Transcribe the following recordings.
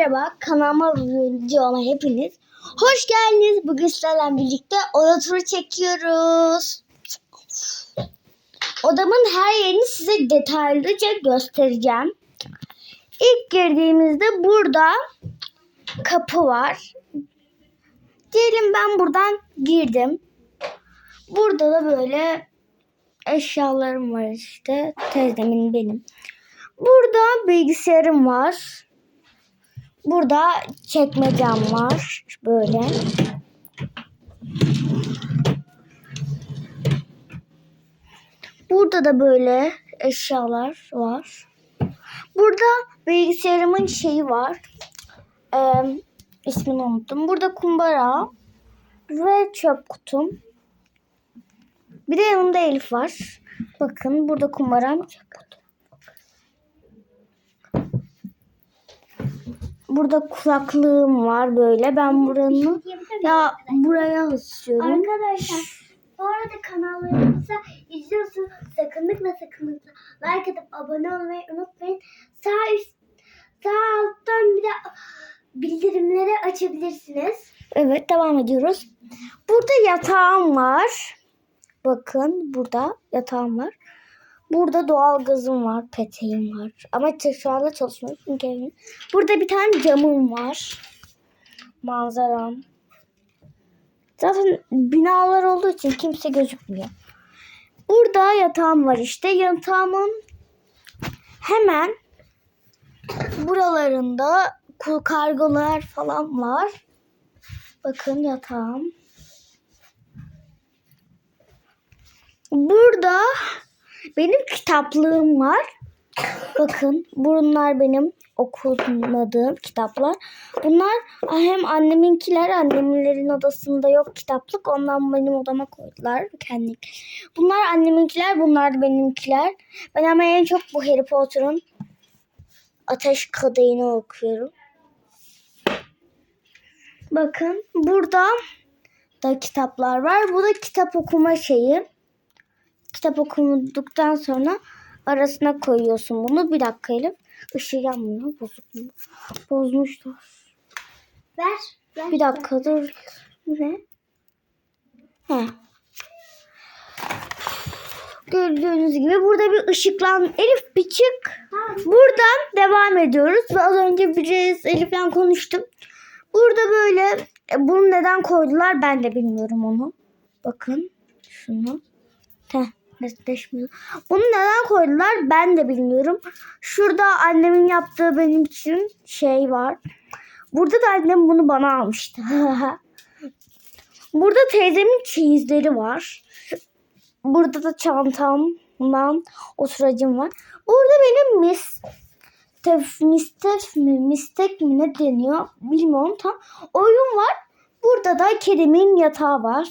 Merhaba, kanalıma videoma hepiniz hoş geldiniz. Bugün sizlerle birlikte oda turu çekiyoruz. Odamın her yerini size detaylıca göstereceğim. İlk girdiğimizde burada kapı var. Diyelim ben buradan girdim. Burada da böyle eşyalarım var işte. Teyzemin benim. Burada bilgisayarım var. Burada çekmecem var. Böyle. Burada da böyle eşyalar var. Burada bilgisayarımın şeyi var. Ee, ismini unuttum. Burada kumbara ve çöp kutum. Bir de yanımda Elif var. Bakın burada kumbaram çöp kutum. Burada kulaklığım var böyle. Ben buranın ya buraya asıyorum. Arkadaşlar bu arada kanallarımıza izliyorsunuz. Sakınlıkla sakınlıkla like atıp abone olmayı unutmayın. Sağ üst, sağ alttan bir de bildirimleri açabilirsiniz. Evet devam ediyoruz. Burada yatağım var. Bakın burada yatağım var. Burada doğal gazım var, peteğim var. Ama şu anda çalışmıyor çünkü evim. Burada bir tane camım var. Manzaram. Zaten binalar olduğu için kimse gözükmüyor. Burada yatağım var işte. Yatağımın hemen buralarında kargolar falan var. Bakın yatağım. Burada benim kitaplığım var. Bakın bunlar benim okumadığım kitaplar. Bunlar hem anneminkiler, annemlerin odasında yok kitaplık. Ondan benim odama koydular kendi. Bunlar anneminkiler, bunlar benimkiler. Ben ama en çok bu Harry Potter'ın Ateş Kadehi'ni okuyorum. Bakın burada da kitaplar var. Bu da kitap okuma şeyi. Kitap okuduktan sonra arasına koyuyorsun bunu. Bir dakika Elif. Işığı yanmıyor. Bozuk mu? Bozmuşlar. Ver. ver. Bir dakika dur. Ne? He. Gördüğünüz gibi burada bir ışıklan. Elif bir çık. Buradan devam ediyoruz. Ve az önce biraz Elif'le konuştum. Burada böyle e, bunu neden koydular ben de bilmiyorum onu. Bakın şunu. Heh, netleşmiyor. Bunu neden koydular ben de bilmiyorum. Şurada annemin yaptığı benim için şey var. Burada da annem bunu bana almıştı. Burada teyzemin çeyizleri var. Burada da çantamdan oturacım var. Burada benim mis tef, mistef mi mistek mi ne deniyor bilmiyorum tam. Oyun var. Burada da kedimin yatağı var.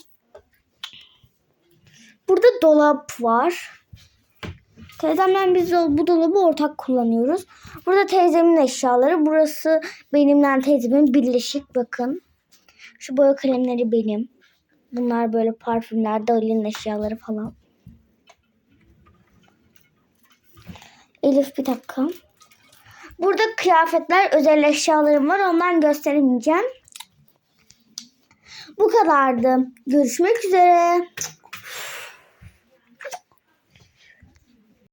Burada dolap var. Teyzemle biz bu dolabı ortak kullanıyoruz. Burada teyzemin eşyaları. Burası benimle teyzemin birleşik bakın. Şu boya kalemleri benim. Bunlar böyle parfümler, Dali'nin eşyaları falan. Elif bir dakika. Burada kıyafetler, özel eşyalarım var. Ondan gösteremeyeceğim. Bu kadardı. Görüşmek üzere.